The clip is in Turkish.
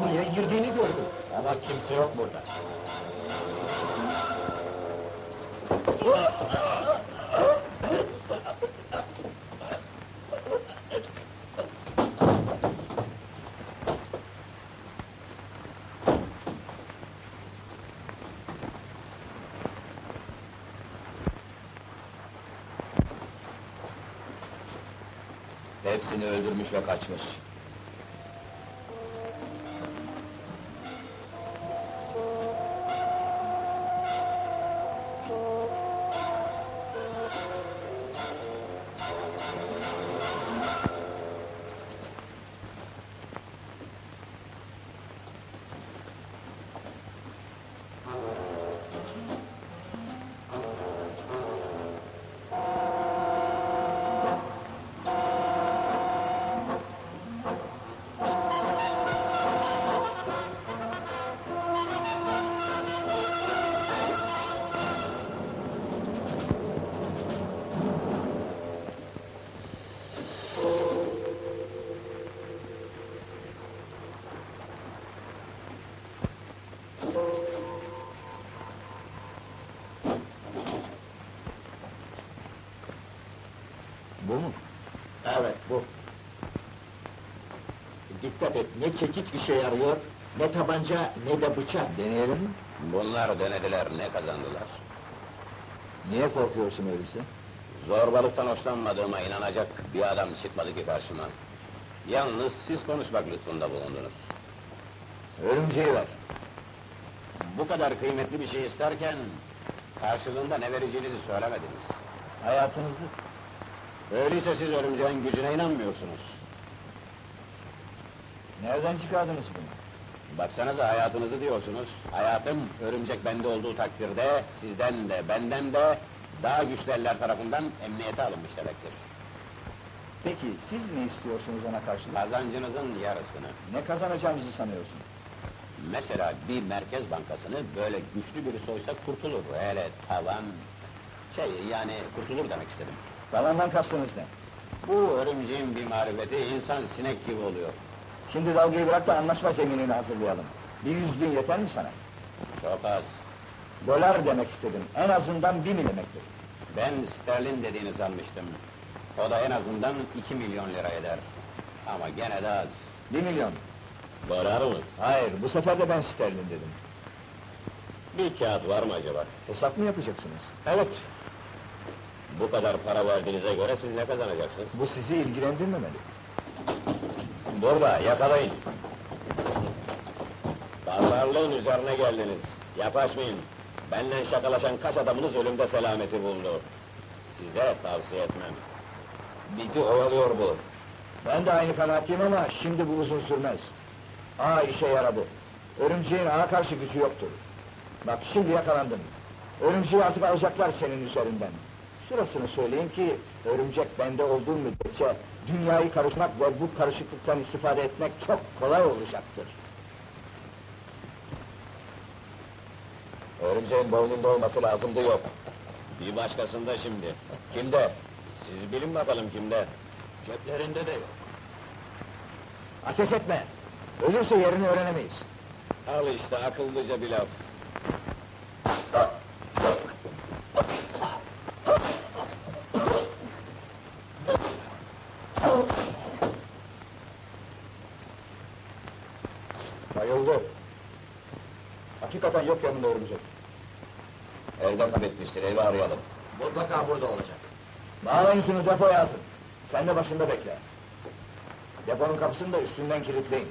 Buraya girdiğini gördüm. Ama kimse yok burada. Hepsini öldürmüş ve kaçmış. Bu mu? Evet, bu. Dikkat et, ne çekiç işe yarıyor, ne tabanca, ne de bıçak. Deneyelim mi? Bunlar denediler, ne kazandılar? Niye korkuyorsun öyleyse? Zorbalıktan hoşlanmadığıma inanacak bir adam çıkmadı ki karşıma. Yalnız siz konuşmak lütfunda bulundunuz. Örümceği ver. Bu kadar kıymetli bir şey isterken... ...karşılığında ne vereceğinizi söylemediniz. Hayatınızı. Öyleyse siz örümceğin gücüne inanmıyorsunuz. Nereden çıkardınız bunu? Baksanıza hayatınızı diyorsunuz. Hayatım, örümcek bende olduğu takdirde... ...sizden de, benden de... ...daha güçlü eller tarafından emniyete alınmış demektir. Peki siz ne istiyorsunuz ona karşılık? Kazancınızın yarısını. Ne kazanacağımızı sanıyorsun? Mesela bir merkez bankasını böyle güçlü biri soysa kurtulur. Hele tavan... Şey yani kurtulur demek istedim. Talandan kastınız ne? Bu örümceğin bir marifeti insan sinek gibi oluyor. Şimdi dalgayı bırak da anlaşma zeminini hazırlayalım. Bir yüz bin yeter mi sana? Çok az. Dolar demek istedim. En azından bir mi demektir? Ben sterlin dediğini sanmıştım. O da en azından iki milyon lira eder. Ama gene de az. Bir milyon. Dolar mı? Hayır, bu sefer de ben sterlin dedim. Bir kağıt var mı acaba? Hesap mı yapacaksınız? Evet. Bu kadar para verdiğinize göre siz ne kazanacaksınız? Bu sizi ilgilendirmemeli. Burada, yakalayın. Pazarlığın üzerine geldiniz. Yaklaşmayın. Benden şakalaşan kaç adamınız ölümde selameti buldu. Size tavsiye etmem. Bizi oyalıyor bu. Ben de aynı kanaatliyim ama şimdi bu uzun sürmez. Aa işe yaradı. Örümceğin ağa karşı gücü yoktur. Bak şimdi yakalandın. Örümceği artık alacaklar senin üzerinden. Şurasını söyleyeyim ki, örümcek bende olduğu müddetçe dünyayı karışmak ve bu karışıklıktan istifade etmek çok kolay olacaktır. Örümceğin boynunda olması lazımdı yok. Bir başkasında şimdi. Kimde? Siz bilin bakalım kimde. Ceplerinde de yok. Ateş etme! Ölürse yerini öğrenemeyiz. Al işte akıllıca bir laf. Bayıldı. Hakikaten yok yanında örümcek. Elden kaybetmiştir, evi arayalım. Mutlaka burada olacak. Bağlayın şunu depoya atın. Sen de başında bekle. Deponun kapısını da üstünden kilitleyin.